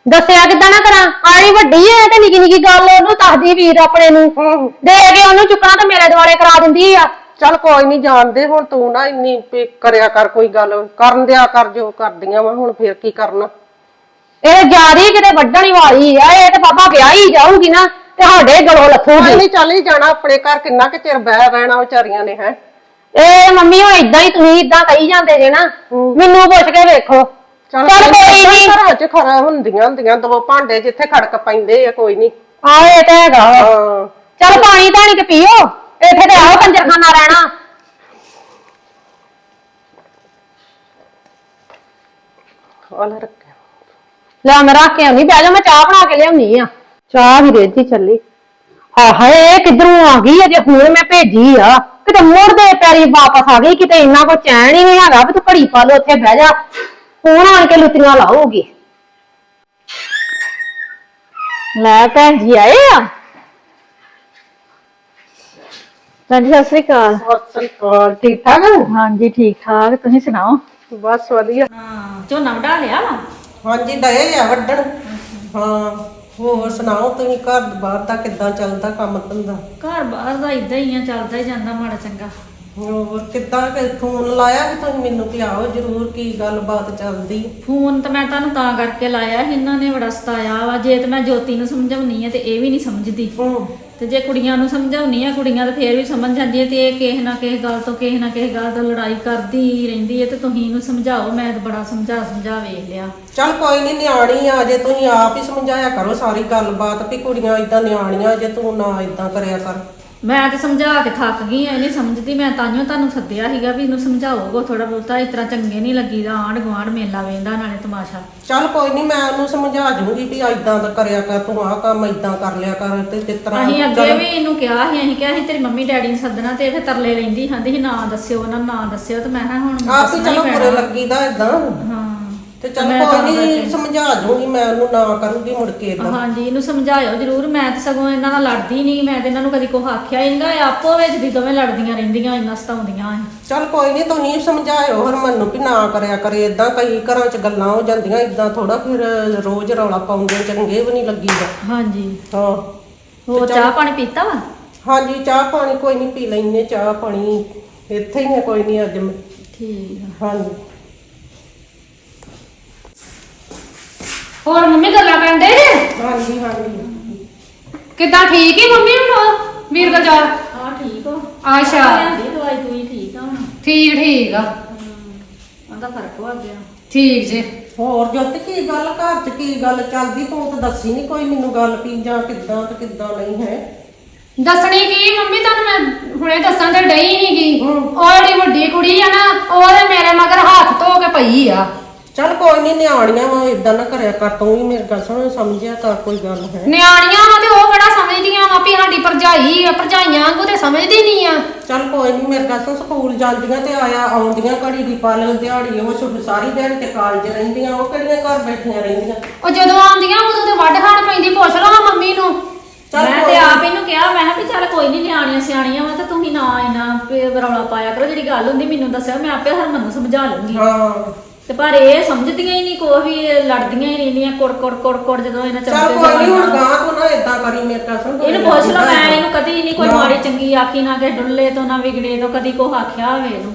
ਦੱਸਿਆ ਕਿੱਦਾਂ ਨਾ ਕਰਾਂ? ਆੜੀ ਵੱਡੀ ਐ ਤੇ ਨਿੱਕੀ ਨਿੱਕੀ ਗੱਲ ਉਹਨੂੰ ਦੱਸਦੀ ਵੀਰ ਆਪਣੇ ਨੂੰ। ਦੇ ਕੇ ਉਹਨੂੰ ਚੁੱਕਣਾ ਤੇ ਮੇਰੇ ਦੁਆਲੇ ਕਰਾ ਦਿੰਦੀ ਆ। ਚੱਲ ਕੋਈ ਨਹੀਂ ਜਾਣਦੇ ਹੁਣ ਤੂੰ ਨਾ ਇੰਨੀ ਵੀ ਕਰਿਆ ਕਰ ਕੋਈ ਗੱਲ ਕਰਨ ਦਿਆ ਕਰ ਜੋ ਕਰਦੀਆਂ ਵਾ ਹੁਣ ਫੇਰ ਕੀ ਕਰਨਾ। ਇਹ ਜਿਆਦੀ ਕਿਤੇ ਵੱਢਣ ਹੀ ਵਾਲੀ ਆ ਇਹ ਤੇ ਬਾਬਾ ਵਿਆਹ ਹੀ ਜਾਊਗੀ ਨਾ ਤੇ ਸਾਡੇ ਗਲੋਂ ਲੱਥੂਗੀ। ਨਹੀਂ ਚੱਲ ਹੀ ਜਾਣਾ ਆਪਣੇ ਘਰ ਕਿੰਨਾ ਕਿ ਚਿਰ ਬਹਿ ਰਹਿਣਾ ਵਿਚਾਰੀਆਂ ਨੇ ਹੈ। ਇਹ ਮੰਮੀ ਹੁਣ ਇਦਾਂ ਹੀ ਤੁਸੀਂ ਇਦਾਂ ਕਹੀ ਜਾਂਦੇ ਜੇ ਨਾ ਮੈਨੂੰ ਪੁੱਛ ਕੇ ਵੇਖੋ। ਚੱਲ ਕੋਈ ਨੀ। ਘਰਾਂ 'ਚ ਖਰਾ ਹੁੰਦੀਆਂ ਹੁੰਦੀਆਂ ਦੋ ਭਾਂਡੇ ਜਿੱਥੇ ਖੜਕ ਪੈਂਦੇ ਆ ਕੋਈ ਨਹੀਂ ਆਏ ਤੇ ਹੈਗਾ ਵਾ। ਹਾਂ। ਚੱਲ ਪਾਣੀ ਧਾਣੀ ਤੇ ਪੀਓ ਇੱਥੇ ਤੇ ਆਓ ਕੰਜਰਖਾਨਾ ਰਹਿਣਾ। ਹਾਲ ਰੱਖਿਆ। ਲੈ ਮੈਂ ਰੱਖ ਕੇ ਆਉਣੀ ਬਹਿ ਜਾ ਮੈਂ ਚਾਹ ਬਣਾ ਕੇ ਲਿਆਉਣੀ ਆ। ਚਾਹ ਵੀ ਰੇਜੀ ਚੱਲੀ। ਹਾਂ ਹਾਏ ਇਹ ਕਿੱਧਰੋਂ ਆ ਗਈ ਅਜੇ ਹੁਣ ਮੈਂ ਭੇਜੀ ਆ। ਕਿਤੇ ਮੁੜਦੇ ਪੈਰੀ ਵਾਪਸ ਆ ਗਈ ਕਿਤੇ ਇੰਨਾ ਕੋ ਚੈਨ ਹੀ ਨਹੀਂ ਹੈਗਾ ਵੀ ਤੂੰ ਘੜੀ ਪਾ ਲੋ ਉੱਥੇ ਬਹਿ ਜਾ। ਹੁਣ ਆਣ ਕੇ ਲੁੱਟੀਆਂ ਲਾਉਗੀ ਲੈ ਭੈਣ ਜੀ ਆਏ ਆ? ਭੈਣ ਜੀ ਸਤਿ ਸ੍ਰੀ ਅਕਾਲ। ਸਤਿ ਸ੍ਰੀ ਅਕਾਲ ਠੀਕ ਠਾਕ ਹਾਂਜੀ ਠੀਕ ਠਾਕ ਤੁਸੀਂ ਸੁਣਾਓ? ਬਸ ਵਧੀਆ। ਹਾਂ ਝੋਨਾ ਵਢਾ ਲਿਆ ਹਾਂਜੀ ਡਏ ਆ ਵੱਢਣ। ਹਾਂ। ਹੋਰ ਸੁਣਾਓ ਤੁਸੀਂ ਘਰ ਬਾਹਰ ਦਾ ਕਿੱਦਾਂ ਚੱਲਦਾ ਕੰਮ ਧੰਦਾ? ਘਰ ਬਾਹਰ ਦਾ ਇਦਾਂ ਹੀ ਆ ਚੱਲਦਾ ਹੀ ਜਾਂਦਾ ਮਾੜਾ ਚੰਗਾ। ਹੋਰ ਕਿੱਦਾਂ ਕਿ ਫੋਨ ਲਾਇਆ ਕਿ ਤੁਸੀਂ ਮੈਨੂੰ ਕਿ ਆਓ ਜ਼ਰੂਰ ਕੀ ਗੱਲਬਾਤ ਚੱਲਦੀ? ਫੋਨ ਤਾਂ ਮੈਂ ਤੁਹਾਨੂੰ ਤਾਂ ਕਰਕੇ ਲਾਇਆ ਸੀ ਇਹਨਾਂ ਨੇ ਬੜਾ ਸਤਾਇਆ ਵਾ। ਜੇ ਤੇ ਮੈਂ ਜੋਤੀ ਨੂੰ ਸਮਝਾਉਣੀ ਆ ਤੇ ਇਹ ਵੀ ਨਹੀਂ ਸਮਝਦੀ। ਹੂੰ। ਤੇ ਜੇ ਕੁੜੀਆਂ ਨੂੰ ਸਮਝਾਉਣੀ ਆ, ਕੁੜੀਆਂ ਤਾਂ ਫੇਰ ਵੀ ਸਮਝ ਜਾਂਦੀਆਂ ਤੇ ਇਹ ਕਿਸੇ ਨਾ ਕਿਸੇ ਗੱਲ ਤੋਂ, ਕਿਸੇ ਨਾ ਕਿਸੇ ਗੱਲ ਤੋਂ ਲੜਾਈ ਕਰਦੀ ਰਹਿੰਦੀ ਹੈ ਤੇ ਤੁਸੀਂ ਇਹਨੂੰ ਸਮਝਾਓ, ਮੈਂ ਤਾਂ ਬੜਾ ਸਮਝਾ ਸਮਝਾ ਵੇਖ ਲਿਆ। ਚੱਲ ਕੋਈ ਨਹੀਂ ਨਿਆਣੀ ਆ, ਜੇ ਤੁਸੀਂ ਆਪ ਹੀ ਸਮਝਾਇਆ ਕਰੋ ਸਾਰੀ ਗੱਲਬਾਤ ਵੀ ਕੁੜੀਆਂ ਇਦਾਂ ਨਿਆਣੀਆਂ, ਜੇ ਤੂੰ ਨਾ ਇਦਾਂ ਕਰਿਆ ਕਰ। ਮੈਂ ਤੇ ਸਮਝਾ ਕੇ ਥੱਕ ਗਈ ਐ ਨਹੀਂ ਸਮਝਦੀ ਮੈਂ ਤਾਂਹੀਓ ਤੁਹਾਨੂੰ ਸੱਦਿਆ ਸੀਗਾ ਵੀ ਇਹਨੂੰ ਸਮਝਾਓਗੋ ਥੋੜਾ ਬਹੁਤਾ ਇਸ ਤਰ੍ਹਾਂ ਚੰਗੇ ਨਹੀਂ ਲੱਗੀਦਾ ਆਂਢ ਗੁਆਂਢ ਮੇਲਾ ਵੇਂਦਾ ਨਾਲੇ ਤਮਾਸ਼ਾ। ਚੱਲ ਕੋਈ ਨਹੀਂ ਮੈਂ ਉਹਨੂੰ ਸਮਝਾ ਜੂੰਗੀ ਵੀ ਇਦਾਂ ਦਾ ਕਰਿਆ ਕਰ ਤੂੰ ਆਹ ਕੰਮ ਇਦਾਂ ਕਰ ਲਿਆ ਕਰ ਤੇ ਜਿਸ ਤਰ੍ਹਾਂ ਅਸੀਂ ਅੱਗੇ ਵੀ ਇਹਨੂੰ ਕਿਹਾ ਸੀ ਅਸੀਂ ਕਿਹਾ ਸੀ ਤੇਰੀ ਮੰਮੀ ਡੈਡੀ ਨੂੰ ਸੱਦਣਾ ਤੇ ਇਹ ਫਿਰ ਤਰਲੇ ਲੈਂਦੀ ਕਹਿੰਦੀ ਸੀ ਨਾ ਦੱਸਿਓ ਉਹਨਾਂ ਨੂੰ ਨਾ ਦੱਸਿਓ ਤੇ ਮੈਂ ਕਿਹਾ ਹੁਣ ਆਪ ਹੀ ਦੱਸਣਾ ਚਲੋ ਪੈਣਾ। ਬੁਰੇ ਲੱਗੀਦਾ ਹਾਂ। ਤੇ ਚੱਲ ਮੈਂ ਕੋਈ ਤਾਂ ਨਹੀਂ ਸਮਝਾ ਜੂੰਗੀ ਮੈਂ ਉਹਨੂੰ ਨਾ ਕਰੂੰਗੀ ਮੁੜ ਕੇ ਇਦਾਂ ਹਾਂਜੀ ਇਹਨੂੰ ਸਮਝਾਇਓ ਜਰੂਰ ਮੈਂ ਤੇ ਸਗੋਂ ਇਹਨਾਂ ਨਾਲ ਲੜਦੀ ਨਹੀਂ ਮੈਂ ਤੇ ਇਹਨਾਂ ਨੂੰ ਕਦੀ ਕੋ ਆਖਿਆ ਹੀ ਨਹੀਂਗਾ ਆਪੋ ਵਿੱਚ ਦੀ ਦੋਵੇਂ ਲੜਦੀਆਂ ਰਹਿੰਦੀਆਂ ਇੰਨਾ ਸਤਾਉਂਦੀਆਂ ਐ ਚੱਲ ਕੋਈ ਨਹੀਂ ਤੁਸੀਂ ਸਮਝਾਇਓ ਹਰਮਨ ਨੂੰ ਵੀ ਨਾ ਕਰਿਆ ਕਰੇ ਇਦਾਂ ਕਈ ਘਰਾਂ 'ਚ ਗੱਲਾਂ ਹੋ ਜਾਂਦੀਆਂ ਇਦਾਂ ਥੋੜਾ ਫਿਰ ਰੋਜ਼ ਰੌਲਾ ਪਾਉਂਦੇ ਚੰਗੇ ਵੀ ਨਹੀਂ ਲੱਗੀਦਾ। ਹਾਂਜੀ। ਹਾਂ। ਹੋਰ ਚਾਹ ਪਾਣੀ ਪੀਤਾ ਵਾ? ਹਾਂਜੀ ਚਾਹ ਪਾਣੀ ਕੋਈ ਨਹੀਂ ਪੀ ਲੈਨੇ ਚਾਹ ਪਾਣੀ ਇੱਥੇ ਹੀ ਹੈ ਕੋਈ ਨਹੀਂ ਅੱਜ। ਮੈਂ ਠੀਕ ਆ। ਹਾਂਜੀ। ਹੋਰ ਮੰਮੀ ਗੱਲਾਂ ਕਰਨ ਦੇ ਹਾਂਜੀ ਹਾਂਜੀ। ਕਿੱਦਾਂ ਠੀਕ ਹੀ ਮੰਮੀ ਹੁਣ ਵੀਰ ਦਾ ਜਾ ਹਾਂ ਠੀਕ ਹੋ ਅੱਛਾ। ਲਿਆਂਦੀ ਦਵਾਈ ਦੂਈ ਠੀਕ ਆ ਹੁਣ। ਠੀਕ ਠੀਕ ਆ। ਉਹਦਾ ਫ਼ਰਕ ਹੋ ਗਿਆ। ਠੀਕ ਜੇ। ਹੋਰ ਜੋਤ ਕੀ ਗੱਲ? ਘਰ 'ਚ ਕੀ ਗੱਲ ਚੱਲਦੀ? ਤੂੰ ਤਾਂ ਦੱਸੀ ਨਹੀਂ ਕੋਈ ਮੈਨੂੰ ਗੱਲ ਵੀ ਜਾਂ ਕਿੱਦਾਂ ਤੇ ਕਿੱਦਾਂ ਨਹੀਂ ਹੈ। ਦੱਸਣੀ ਕੀ ਮੰਮੀ? ਤੁਹਾਨੂੰ ਮੈਂ ਹੁਣੇ ਦੱਸਣ ਤੇ ਡਈ ਨੀ ਗੀ ਹੂੰ। ਉਹ ਜਿਹੜੀ ਵੱਡੀ ਕੁੜੀ ਆ ਨਾ ਉਹਦੇ ਮੇਰੇ ਮਗਰ ਹੱਥ ਧੋ ਕੇ ਪਈ ਆ। ਚੱਲ ਕੋਈ ਨਹੀਂ ਨਿਆਣੀਆਂ ਵਾ ਇਦਾਂ ਨਾ ਕਰਿਆ ਕਰ ਤੂੰ ਵੀ ਮੇਰੇ ਗੱਲ ਸੁਣ ਸਮਝਿਆ ਕਰ ਕੋਈ ਗੱਲ ਹੈ। ਨਿਆਣੀਆਂ ਵਾ ਤੇ ਉਹ ਕਿਹੜਾ ਸਮਝਦੀਆਂ ਵਾ ਵੀ ਸਾਡੀ ਭਰਜਾਈ ਆ ਭਰਜਾਈਆਂ ਵਾਂਗੂ ਤੇ ਸਮਝਦੀ ਨਹੀਂ ਆ। ਚੱਲ ਕੋਈ ਨਹੀਂ ਮੇਰੇ ਗੱਲ ਸੁਣ ਸਕੂਲ ਜਾਂਦੀਆਂ ਤੇ ਆਇਆ ਆਉਂਦੀਆਂ ਘੜੀ ਦੀ ਪਲ ਦਿਹਾੜੀ ਉਹ ਛੁੱਟ ਸਾਰੀ ਦਿਹਾੜੀ ਤੇ ਕਾਲਜ ਰਹਿੰਦੀਆਂ ਉਹ ਕਿਹੜੀਆਂ ਘਰ ਬੈਠੀਆਂ ਰਹਿੰਦੀਆਂ? ਉਹ ਜਦੋਂ ਆਉਂਦੀਆਂ ਉਦੋਂ ਤੇ ਵੱਢ ਖਾਣ ਪੈਂਦੀ ਪੁੱਛ ਲਓ ਹਾਂ ਮੰਮੀ ਨੂੰ। ਚੱਲ ਮੈਂ ਕੋਈ ਤੇ ਆਪ ਇਹਨੂੰ ਕਿਹਾ ਮੈਂ ਕਿਹਾ ਵੀ ਚੱਲ ਕੋਈ ਨਹੀਂ ਨਿਆਣੀਆਂ ਸਿਆਣੀਆਂ ਵਾ ਤੇ ਤੁਸੀਂ ਨਾ ਇਹਨਾਂ ਰੌਲਾ ਪਾਇਆ ਕਰੋ ਜਿਹੜੀ ਗੱਲ ਹੁੰਦੀ ਮੈਨੂੰ ਦੱਸਿਓ ਮੈਂ ਆਪੇ ਹਰਮਨ ਨੂੰ ਸਮਝਾ ਲੂੰਗੀ। ਹਾਂ। ਤੇ ਪਰ ਇਹ ਸਮਝਦੀਆਂ ਹੀ ਨਹੀਂ ਕੋਈ ਵੀ ਇਹ ਲੜਦੀਆਂ ਹੀ ਰਹਿੰਦੀਆਂ ਕੁੜ ਕੁੜ ਕੁੜ ਕੁੜ ਜਦੋਂ ਇਹਨਾਂ ਚੱਲ ਕੋਈ ਨਹੀਂ ਹੁਣ ਗਾਂ ਤੂੰ ਨਾ ਇਦਾਂ ਕਰੀ ਮੇਰੇ ਗੱਲ ਸੁਣ ਇਹਨੂੰ ਪੁੱਛ ਲਓ ਮੈਂ ਇਹਨੂੰ ਕਦੀ ਨਹੀਂ ਕੋਈ ਮਾੜੀ ਚੰਗੀ ਆਖੀ ਨਾ ਕਿ ਡੁੱਲੇ ਤੋਂ ਨਾ ਵਿਗੜੇ ਤੋਂ ਕਦੀ ਕੋ ਆਖਿਆ ਹੋਵੇ ਇਹਨੂੰ।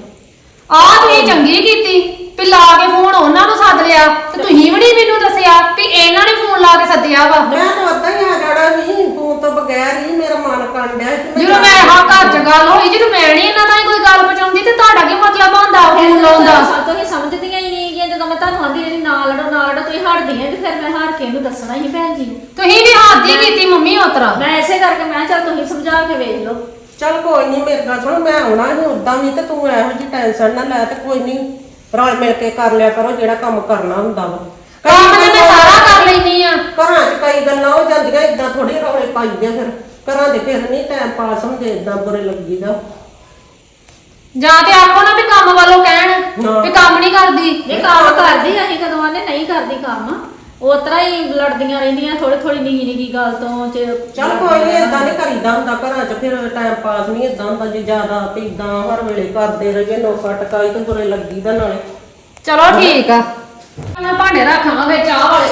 ਆ ਤੁਸੀਂ ਚੰਗੀ ਕੀਤੀ। ਵੀ ਲਾ ਕੇ ਫੋਨ ਉਹਨਾਂ ਨੂੰ ਸੱਦ ਲਿਆ ਤੇ ਤੁਸੀਂ ਵੀ ਨੀ ਮੈਨੂੰ ਦੱਸਿਆ ਵੀ ਇਹਨਾਂ ਨੇ ਫੋਨ ਲਾ ਕੇ ਸੱਦਿਆ ਵਾ। ਮੈਂ ਤਾਂ ਉਦਾਂ ਹੀ ਆ ਜਾਣਾ ਨਹੀਂ ਤੂੰ ਤਾਂ ਬਗੈਰ ਹੀ ਮੇਰਾ ਮਨ ਕੰਡਿਆ ਜਦੋਂ ਮੈਂ ਹਾਂ ਘਰ ਚ ਗੱਲ ਹੋਈ ਜਦੋਂ ਮੈਂ ਨਹੀਂ ਇਹਨਾਂ ਤਾਈਂ ਕੋਈ ਗੱਲ ਪਹੁੰਚਾਉਂਦੀ ਤੇ ਤੁਹਾਡਾ ਕੀ ਮਤਲਬ ਹੁੰਦਾ ਫੋਨ ਲਾਉਣ ਦਾ? ਤੁਸੀਂ ਸਮਝਦੀਆਂ ਹੀ ਨਹੀਂ ਕਿ ਜਦੋਂ ਮੈਂ ਤੁਹਾਨੂੰ ਆਂਦੀ ਜਿਹੜੀ ਨਾ ਲੜੋ ਨਾ ਲੜੋ ਤੁਸੀਂ ਹਟਦੀਆਂ ਤੇ ਫਿਰ ਮੈਂ ਹਾਰ ਕੇ ਇਹਨੂੰ ਦੱਸਣਾ ਹੀ ਭੈਣ ਜੀ। ਨੂੰ ਤੁਸੀਂ ਵੀ ਹੱਦ ਹੀ ਕੀਤੀ ਮੰਮੀ ਉਤਰਾ ਮੈਂ ਐਸੇ ਕਰਕੇ ਮੈਂ ਕਿਹਾ ਚੱਲ ਤੁਸੀਂ ਸਮਝਾ ਕੇ ਵੇਖ ਲਓ। ਚੱਲ ਕੋਈ ਨਹੀਂ ਮੇਰੇ ਨਾਲ ਸੁਣ ਮੈਂ ਆਉਣਾ ਨਹੀਂ ਉਦਾਂ ਵੀ ਤੇ ਤੂੰ ਇਹੋ ਜਿਹੀ ਟੈਨਸ਼ਨ ਨਾ ਲੈ ਤੇ ਕੋਈ ਨਹੀਂ। ਰਲ ਮਿਲ ਕੇ ਕਰ ਲਿਆ ਕਰੋ ਜਿਹੜਾ ਕੰਮ ਕਰਨਾ ਹੁੰਦਾ ਵਾ। ਕੰਮ ਤੇ ਮੈਂ ਸਾਰਾ ਕਰ ਲੈਣੀ ਆ। ਘਰਾਂ 'ਚ ਕਈ ਗੱਲਾਂ ਹੋ ਜਾਂਦੀਆਂ ਇਦਾਂ ਥੋੜੀ ਰੌਲੇ ਪਾਈਦੇ ਫਿਰ। ਘਰਾਂ ਦੇ ਫਿਰ ਨਹੀਂ ਟਾਈਮ ਪਾਸ ਹੁੰਦੇ ਇਦਾਂ ਬੁਰੇ ਲੱਗੀਦਾ। ਜਾਂ ਤੇ ਆਖੋ ਨਾ ਵੀ ਕੰਮ ਵੱਲੋਂ ਕਹਿਣ ਹਾਂ। ਵੀ ਕੰਮ ਨਹੀਂ ਕਰਦੀ। ਇਹ ਕੰਮ ਕਰਦੀ ਅਸੀਂ ਕਦੋਂ ਆਨੇ ਨਹੀਂ ਕਰਦੀ ਕੰਮ। ਉਹ ਤਰ੍ਹਾਂ ਹੀ ਲੜਦੀਆਂ ਰਹਿੰਦੀਆਂ ਥੋੜੀ ਥੋੜੀ ਨਿੱਕੀ ਨਿੱਕੀ ਗੱਲ ਤੋਂ ਚ ਚੱਲ ਕੋਈ ਨਹੀਂ ਇਦਾਂ ਨਹੀਂ ਕਰੀਦਾ ਹੁੰਦਾ ਘਰਾਂ 'ਚ ਫਿਰ ਟਾਈਮ ਪਾਸ ਨਹੀਂ ਇਦਾਂ ਹੁੰਦਾ ਜੇ ਜ਼ਿਆਦਾ ਇਦਾਂ ਹਰ ਵੇਲੇ ਕਰਦੇ ਰਹੀਏ ਨੋਕਾ ਟਕਾਈ ਤੇ ਬੁਰੇ ਲੱਗੀਦਾ ਨਾਲੇ। ਚਲੋ ਠੀਕ ਆ। ਮੈਂ ਭਾਂਡੇ ਰੱਖਾਂਗੇ ਚਾਹ ਵਾਲੇ।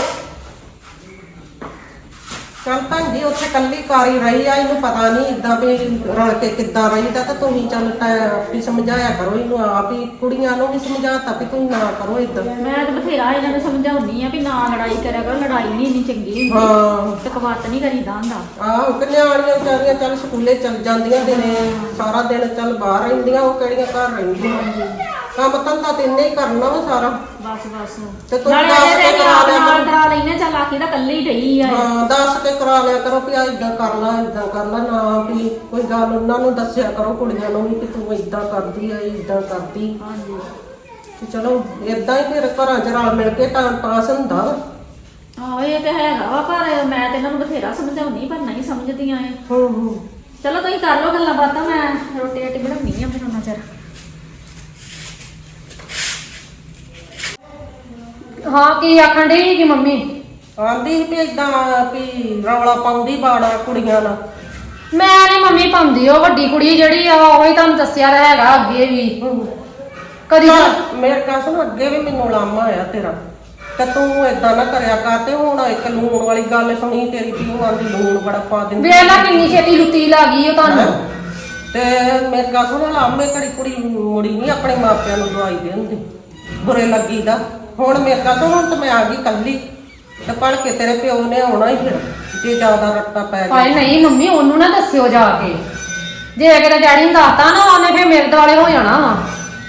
ਚੱਲ ਭੈਣ ਜੀ ਉੱਥੇ ਕੱਲੀ ਕਾਰੀ ਰਹੀ ਆ ਇਹਨੂੰ ਪਤਾ ਨਹੀਂ ਇਦਾਂ ਵੀ ਰਲ ਕੇ ਕਿੱਦਾਂ ਰਹੀਦਾ ਤਾਂ ਤੁਸੀਂ ਚੱਲ ਆਪ ਹੀ ਸਮਝਾਇਆ ਕਰੋ ਇਹਨੂੰ ਆਪ ਹੀ ਕੁੜੀਆਂ ਨੂੰ ਵੀ ਸਮਝਾਤਾ ਵੀ ਤੁਸੀਂ ਨਾ ਕਰੋ ਇਦਾਂ। ਮੈਂ ਤਾਂ ਬਥੇਰਾ ਇਹਨਾਂ ਨੂੰ ਸਮਝਾਉਣੀ ਆ ਵੀ ਨਾ ਲੜਾਈ ਕਰਿਆ ਕਰੋ ਲੜਾਈ ਨਹੀਂ ਇੰਨੀ ਚੰਗੀ ਹੁੰਦੀ। ਹਾਂ। ਤੇ ਕਵਾਤ ਨਹੀਂ ਕਰੀਦਾ ਹੁੰਦਾ। ਆਹੋ ਕਨਿਆਣੀਆਂ ਵਿਚਾਰੀਆਂ ਚੱਲ ਸਕੂਲੇ ਚੱਲ ਜਾਂਦੀਆਂ ਦਿਨੇ ਸਾਰਾ ਦਿਨ ਚੱਲ ਬਾਹਰ ਰਹਿੰਦੀਆਂ ਉਹ ਕਿਹੜੀਆਂ ਘਰ ਰਹਿੰਦੀਆਂ? ਕੰਮ ਧੰਦਾ ਤੇ ਇੰਨੇ ਹੀ ਕਰਨਾ ਵਾ ਸਾਰਾ। ਬਸ ਬਸ। ਤੇ ਤੂੰ ਨਾਲੇ ਦੱਸ ਕੇ ਇਹਦੇ ਕਰਾ ਨਾਲ ਲਿਆ ਨਾਲ ਕਰੋ। ਕਰਾ ਲੈਨੇ ਚੱਲ ਆਖੀ ਤਾਂ ਕੱਲੀ ਢਈ ਆ ਹਾਂ ਦੱਸ ਕੇ ਕਰਾ ਲਿਆ ਕਰੋ ਵੀ ਆ ਇਦਾਂ ਕਰ ਲਾ ਇਦਾਂ ਕਰ ਲਾ ਨਾ ਵੀ ਕੋਈ ਗੱਲ ਉਹਨਾਂ ਨੂੰ ਦੱਸਿਆ ਕਰੋ ਕੁੜੀਆਂ ਨੂੰ ਵੀ ਕਿ ਤੂੰ ਇਦਾਂ ਕਰਦੀ ਆ ਇਦਾਂ ਕਰਦੀ। ਹਾਂਜੀ। ਤੇ ਚਲੋ ਇਦਾਂ ਹੀ ਫਿਰ ਘਰਾਂ 'ਚ ਰਲ ਮਿਲ ਕੇ ਟਾਈਮ ਪਾਸ ਹੁੰਦਾ ਵਾ। ਆਹੋ ਇਹ ਤੇ ਹੈਗਾ ਵਾ ਪਰ ਮੈਂ ਤੇ ਇਹਨਾਂ ਨੂੰ ਬਥੇਰਾ ਸਮਝਾਉਣੀ ਪਰ ਨਹੀਂ ਸਮਝਦੀਆਂ ਇਹ। ਹੂੰ ਹੂੰ। ਚਲੋ ਤੁਸੀਂ ਕਰ ਲਓ ਗੱਲਾਂ ਬਾਤਾਂ ਮੈਂ ਰੋਟੀ ਰਾਟੀ ਬਣਾਉਣੀ ਆ ਫਿਰ ਉਹਨਾਂ ਚਿਰ। ਹਾਂ ਕੀ ਆਖਣ ਡਈ ਕਿ ਮੰਮੀ? ਆਂਦੀ ਵੀ ਇਦਾਂ ਵੀ ਰੌਲਾ ਪਾਉਂਦੀ ਬਾੜਾ ਕੁੜੀਆਂ ਨਾਲ। ਮੈਂ ਨਹੀਂ ਮੰਮੀ ਪਾਉਂਦੀ ਉਹ ਵੱਡੀ ਕੁੜੀ ਜਿਹੜੀ ਆ ਉਹ ਹੀ ਤੁਹਾਨੂੰ ਦੱਸਿਆ ਤਾਂ ਹੈਗਾ ਅੱਗੇ ਵੀ। ਕਦੀ ਚੱਲ, ਮੇਰੇ ਕਾ ਸੁਣ ਅੱਗੇ ਵੀ ਮੈਨੂੰ ਲਾਮਾ ਆਇਆ ਤੇਰਾ। ਤੇ ਤੂੰ ਏਦਾਂ ਨਾ ਕਰਿਆ ਕਰ ਤੇ ਹੁਣ ਇੱਕ ਲੂਣ ਵਾਲੀ ਗੱਲ ਸੁਣੀ ਤੇਰੀ ਵੀ ਉਹ ਆਂਦੀ ਲੂਣ ਬੜਾ ਪਾ ਦਿੰਦੀ। ਵੇਲਾ ਕਿੰਨੀ ਛੇਤੀ ਲੁੱਤੀ ਲੱਗ ਗਈ ਉਹ ਤੁਹਾਨੂੰ ਤੇ ਮੇਰੇ ਕਾ ਸੁਣ ਲਾਮੇ ਘੜੀ ਕੁੜੀ ਮੁੜੀ ਨਹੀਂ ਆਪਣੇ ਮਾਪਿਆਂ ਨੂੰ ਦਵਾਈ ਦੇ। ਹੁੰਦੀ ਬੁਰੇ ਲੱਗੀਦਾ। ਹੁਣ ਮੇਰੇ ਕਾ ਸੁਣ ਹੁਣ ਤੇ ਮੈਂ ਆ ਗਈ ਕੱਲੀ। ਤੇ ਪੜ ਕੇ ਤੇਰੇ ਪਿਓ ਨੇ ਆਉਣਾ ਹੀ ਫਿਰ ਜੇ ਜ਼ਿਆਦਾ ਰੱਟਾ ਪੈ ਗਿਆ। ਹਾਏ ਨਹੀਂ ਮੰਮੀ ਉਹਨੂੰ ਨਾ ਦੱਸਿਓ ਜਾ ਕੇ। ਜੇ ਕਿਤੇ ਡੈਡੀ ਨੂੰ ਦੱਸਤਾ ਨਾ ਉਹਨੇ ਫੇਰ ਮੇਰੇ ਦੁਆਲੇ ਹੋ ਜਾਣਾ ਵਾ।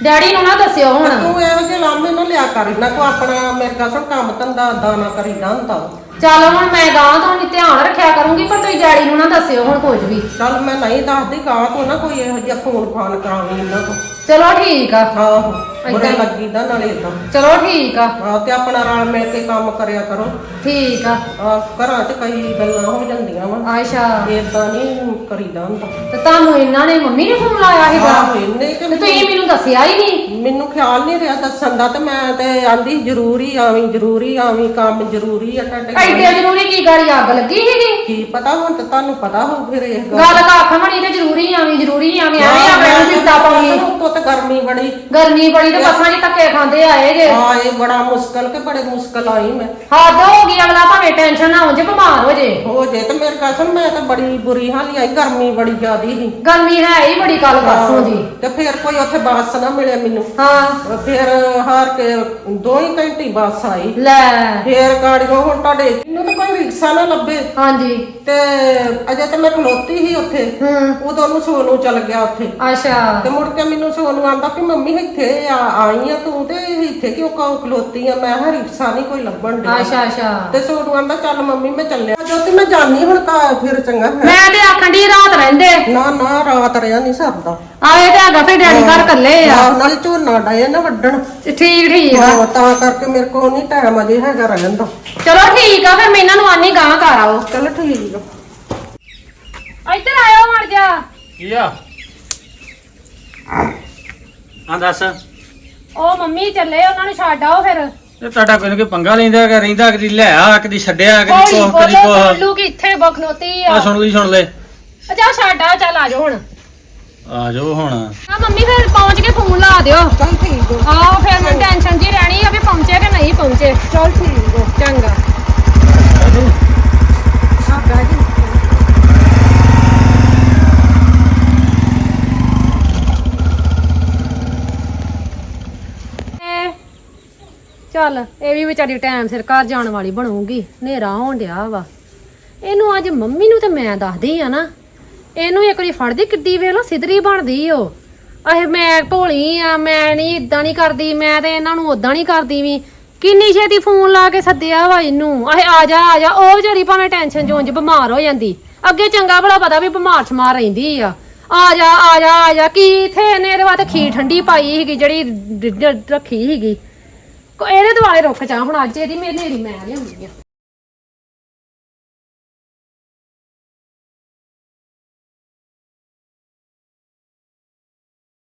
ਡੈਡੀ ਨੂੰ ਨਾ ਦੱਸਿਓ ਹੁਣ। ਤੂੰ ਇਹੋ ਜਿਹੇ ਲਾਮੇ ਨਾ ਲਿਆ ਕਰ ਇਹਨਾਂ ਕੋ ਆਪਣਾ ਮੇਰੇ ਕਾ ਸੁਣ ਕੰਮ ਧੰਦਾ ਦਾਣਾ ਕਰੀਦਾ ਹੁੰਦਾ। ਵਾ। ਚੱਲ ਹੁਣ ਮੈਂ ਗਾਂ ਤੋਂ ਨਹੀਂ ਧਿਆਨ ਰੱਖਿਆ ਕਰੂੰਗੀ ਪਰ ਤੁਸੀਂ ਡੈਡੀ ਨੂੰ ਨਾ ਦੱਸਿਓ ਹੁਣ ਕੁਝ ਵੀ। ਚੱਲ ਮੈਂ ਨਹੀਂ ਦੱਸਦੀ ਗਾਂ ਤੋਂ ਨਾ ਕੋਈ ਇਹੋ ਜਿਹਾ ਫੋਨ ਫਾਨ ਕਰਾਉਣੀ ਇਹਨਾਂ ਤੋਂ। ਚਲੋ ਠੀਕ ਆ। ਆਹੋ ਬੁਰੇ ਏਦਾਂ। ਲੱਗੀਦਾ ਨਾਲੇ ਇਦਾਂ ਚਲੋ ਠੀਕ ਆ। ਆਹ ਤੇ ਆਪਣਾ ਰਲ ਮਿਲ ਕੇ ਕੰਮ ਕਰਿਆ ਕਰੋ। ਠੀਕ ਆ। ਆ ਘਰਾਂ 'ਚ ਕਈ ਗੱਲਾਂ ਹੋ ਜਾਂਦੀਆਂ ਵਾ। ਆਇਸ਼ਾ ਏਦਾਂ ਨਹੀਂ ਕਰੀਦਾ ਹੁੰਦਾ। ਤੇ ਤੁਹਾਨੂੰ ਇਹਨਾਂ ਨੇ ਮੰਮੀ ਨੇ ਫੋਨ ਲਾਇਆ ਸੀਗਾ ਆਹੋ ਕਿ ਤੇ ਤੁਸੀਂ ਮੈਨੂੰ ਦੱਸਿਆ ਹੀ ਨਹੀਂ। ਮੈਨੂੰ ਖਿਆਲ ਨਹੀਂ ਰਿਹਾ ਦੱਸਣ ਦਾ ਤੇ ਮੈਂ ਤੇ ਆਂਦੀ ਜ਼ਰੂਰੀ ਆਵੀਂ ਜ਼ਰੂਰੀ ਆਵੀਂ ਕੰਮ ਜ਼ਰੂਰੀ ਆ ਤੁਹਾਡੇ। ਐਡੇ ਜ਼ਰੂਰੀ ਕੀ ਗਾੜੀ ਅੱਗ ਲੱਗੀ ਸੀਗੀ? ਕੀ ਪਤਾ ਹੁਣ ਤੇ ਤੁਹਾਨੂੰ ਪਤਾ ਹੋਊ ਫਿਰ ਇਹ ਗੱਲ। ਗੱਲ ਕੱਖ ਮਣੀ ਤੇ ਜ਼ਰੂਰੀ ਆਵੀਂ ਜ਼ਰੂਰੀ ਆਵੀਂ ਐਵੇਂ ਆਪਣੇ ਨੂੰ ਦਿੱਤਾ ਪਾਉਣੀ ਉੱਤੋਂ ਤੇ ਗਰਮੀ ਬੜੀ। ਗਰਮੀ ਬੜੀ ਤੇ ਬੱਸਾਂ 'ਚ ਧੱਕੇ ਖਾਂਦੇ ਆਏ ਜੇ। ਆ ਇਹ ਬੜਾ ਮੁਸ਼ਕਲ ਕਿ ਬੜੇ ਮੁਸ਼ਕਲ ਆਈ ਮੈਂ। ਹੱਦ ਹੋ ਗਈ ਅਗਲਾ ਭਾਵੇਂ ਟੈਨਸ਼ਨ ਨਾ ਹੋ ਜੇ ਬਿਮਾਰ ਹੋ ਜੇ। ਹੋ ਜੇ ਤੇ ਮੇਰੇ ਕਸਮ ਮੈਂ ਤਾਂ ਬੜੀ ਬੁਰੀ ਹਾਲੀ ਆਈ ਗਰਮੀ ਬੜੀ ਜ਼ਿਆਦੀ ਸੀ। ਗਰਮੀ ਹੈ ਹੀ ਬੜੀ ਕੱਲ ਪਰਸੋਂ ਦੀ। ਤੇ ਫਿਰ ਕੋਈ ਉੱਥੇ ਬੱਸ ਨਾ ਮਿਲੇ ਮੈਨੂੰ। ਹਾਂ। ਫਿਰ ਹਾਰ ਕੇ ਦੋ ਹੀ ਘੰਟੇ ਬੱਸ ਆਈ। ਲੈ। ਫੇਰ ਗਾੜੀਆਂ ਹੁਣ ਤੁਹਾਡੇ ਮੈਨੂੰ ਤਾਂ ਕੋਈ ਰਿਕਸ਼ਾ ਨਾ ਲੱਭੇ। ਹਾਂਜੀ। ਤੇ ਅਜੇ ਤੇ ਮੈਂ ਖਲੋਤੀ ਸੀ ਉੱਥੇ। ਹੂੰ। ਉਦੋਂ ਨੂੰ ਸੋਨੂ ਚਲ ਗਿਆ ਉੱਥੇ। ਅੱਛਾ। ਤੇ ਮੁੜ ਕੇ ਮੈਨੂੰ ਸੋਨੂ ਆਂਦਾ ਕਿ ਮੰਮੀ ਇੱਥੇ ਆ ਆਈ ਆ ਤੂੰ ਤੇ ਇੱਥੇ ਕਿਉਂ ਕਾ ਖਲੋਤੀ ਆ? ਮੈਂ ਕਿਹਾ ਰਿਕਸ਼ਾ ਨਹੀਂ ਕੋਈ ਲੱਭਣ ਡਿਆ। ਅੱਛਾ ਅੱਛਾ। ਤੇ ਸੋਨੂ ਆਂਦਾ ਚੱਲ ਮੰਮੀ ਮੈਂ ਚੱਲਿਆ। ਜੋਤੀ ਮੈਂ ਜਾਣੀ ਹੁਣ ਫਿਰ ਚੰਗਾ ਹੈ ਮੈਂ ਤੇ ਆਖਣ ਦੀ ਰਾਤ ਰਹਿੰਦੇ। ਨਾ ਨਾ ਰਾਤ ਰਿਆ ਨਹੀਂ ਸਰਦਾ। ਆਏ ਤੇ ਹੈਗਾ ਫੇ ਡੈਡੀ ਘਰ ਕੱਲੇ ਆ। ਨਾਲ ਨਾਲ ਝੋਨਾ ਡਾਇਆ ਨਾ ਵੱਢਣ। ਠੀਕ ਠੀਕ ਆ। ਹਾਂ, ਤਾਂ ਕਰਕੇ ਮੇਰੇ ਕੋਲ ਨਹੀਂ ਟਾਈਮ ਅਜੇ ਹੈਗਾ ਰਹਿਣ ਦਾ। ਚਲੋ ਠੀਕ ਆ ਫਿਰ ਮੈਂ ਇਹਨਾਂ ਨੂੰ ਆਨੀ ਗਾਂ ਘਰ ਆਓ। ਚਲ ਠੀਕ ਆ। ਇੱਧਰ ਆਇਓ ਮੜ ਜਾ। ਕੀ ਆ? ਹਾਂ ਦੱਸ। ਉਹ ਮੰਮੀ ਚੱਲੇ ਉਹਨਾਂ ਨੂੰ ਛੱਡ ਆਓ ਫਿਰ। ਤੇ ਤੁਹਾਡਾ ਕੋਈ ਨਾ ਕੋਈ ਪੰਗਾ ਲੈਂਦਾ ਕਿ ਰਹਿੰਦਾ ਕਦੀ ਲੈ ਆ ਕਦੀ ਛੱਡਿਆ ਕਦੀ ਕੋਹ ਕਦੀ ਬੋਲੋ ਕੋਹ ਸੋਲੂ ਕਿ ਇੱਥੇ ਬਖਨੋਤੀ ਆ। ਆ ਸੁਣ ਲਈ ਸੁਣ ਲੈ ਜਾ ਛੱਡ ਆ ਚੱਲ ਆ ਜਾਓ ਹੁਣ। ਆ ਜਾਓ ਹੁਣ। ਆ ਮੰਮੀ ਫਿਰ ਪਹੁੰਚ ਕੇ ਫੋਨ ਲਾ ਦਿਓ। ਚਲ ਠੀਕ ਆ। ਆਓ ਫਿਰ ਮੈਨੂੰ ਟੈਨਸ਼ਨ ਜੀ ਰਹਿਣੀ ਆ ਵੀ ਪਹੁੰਚੇ ਕਿ ਨਹੀਂ ਪਹੁੰਚੇ। ਚਲ ਠੀਕ ਆ। ਚੰਗਾ ਆ ਬਹਿ ਜੀ ਇਹ ਚੱਲ, ਇਹ ਵੀ ਵਿਚਾਰੀ ਟਾਈਮ ਸਿਰ ਘਰ ਜਾਣ ਵਾਲੀ ਬਣੂਗੀ, ਹਨੇਰਾ ਹੋਣ ਡਿਆ ਵਾ। ਇਹਨੂੰ ਅੱਜ ਮੰਮੀ ਨੂੰ ਤੇ ਮੈਂ ਦੱਸਦੀ ਆ ਨਾ, ਇਹਨੂੰ ਇੱਕ ਵਾਰੀ ਫੜਦੀ ਕਿੱਡੀ ਵੇਖ ਲੋ ਸਿਧਰੀ ਬਣਦੀ ਓ ਅਹੇ ਮੈਂ ਭੋਲੀ ਆ, ਮੈਂ ਨਹੀਂ ਇਦਾਂ ਨਹੀਂ ਕਰਦੀ, ਮੈਂ ਤੇ ਇਹਨਾਂ ਨੂੰ ਉਦਾਂ ਨਹੀਂ ਕਰਦੀ ਵੀ। ਕਿੰਨੀ ਛੇਤੀ ਫੋਨ ਲਾ ਕੇ ਸੱਦਿਆ ਵਾ ਇਹਨੂੰ। ਅਹੇ ਆ ਜਾ ਆ ਜਾ, ਉਹ ਵਿਚਾਰੀ ਭਾਵੇਂ ਟੈਨਸ਼ਨ ਚੋਂ ਉਂਝ ਬਿਮਾਰ ਹੋ ਜਾਂਦੀ। ਅੱਗੇ ਚੰਗਾ ਭਲਾ ਪਤਾ ਵੀ ਬਿਮਾਰ ਛਮਾਰ ਰਹਿੰਦੀ ਆ। ਆ ਜਾ ਆ ਜਾ ਆ ਜਾ, ਕੀ ਇਥੇ ਇਹਨੇ ਇਹਦੇ ਵਾਸਤੇ ਖੀਰ ਠੰਡੀ ਪਾਈ ਸੀਗੀ, ਜਿਹੜੀ ਰੱਖੀ ਸੀਗੀ। ਕੋ- ਇਹਦੇ ਦੁਆਲੇ ਰੁੱਕ ਜਾ ਹੁਣ ਅੱਜ ਇਹਦੀ ਮੇਰੀ ਨੇਰੀ ਮੈਂ ਲਿਆਉਂਦੀ ਆ।